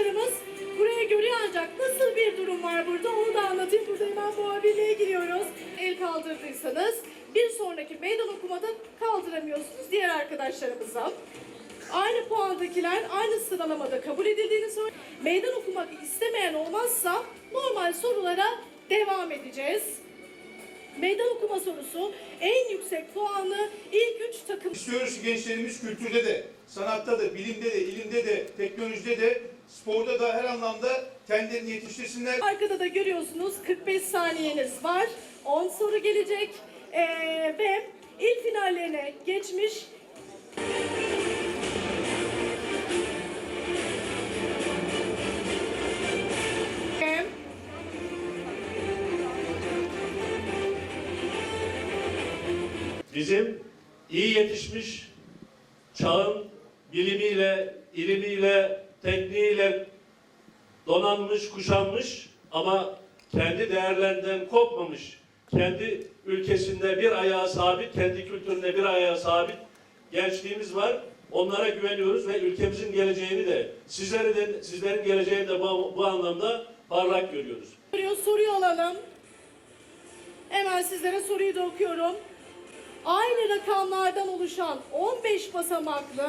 arkadaşlarımız buraya görüyor ancak nasıl bir durum var burada onu da anlatayım. Burada hemen muhabirliğe giriyoruz. El kaldırdıysanız bir sonraki meydan okumada kaldıramıyorsunuz diğer arkadaşlarımıza. Aynı puandakiler aynı sıralamada kabul edildiğini söylüyor. Meydan okumak istemeyen olmazsa normal sorulara devam edeceğiz. Meydan okuma sorusu en yüksek puanı ilk üç takım İstiyoruz ki gençlerimiz kültürde de, sanatta da, bilimde de, ilimde de, teknolojide de, sporda da her anlamda kendilerini yetiştirsinler. Arkada da görüyorsunuz 45 saniyeniz var. 10 soru gelecek Ee, ve ilk finallerine geçmiş bizim iyi yetişmiş çağın bilimiyle, ilimiyle, tekniğiyle donanmış, kuşanmış ama kendi değerlerinden kopmamış, kendi ülkesinde bir ayağı sabit, kendi kültüründe bir ayağı sabit gençliğimiz var. Onlara güveniyoruz ve ülkemizin geleceğini de, sizleri de, sizlerin geleceğini de bu, bu anlamda parlak görüyoruz. Soruyu alalım. Hemen sizlere soruyu da okuyorum. Aynı rakamlardan oluşan 15 basamaklı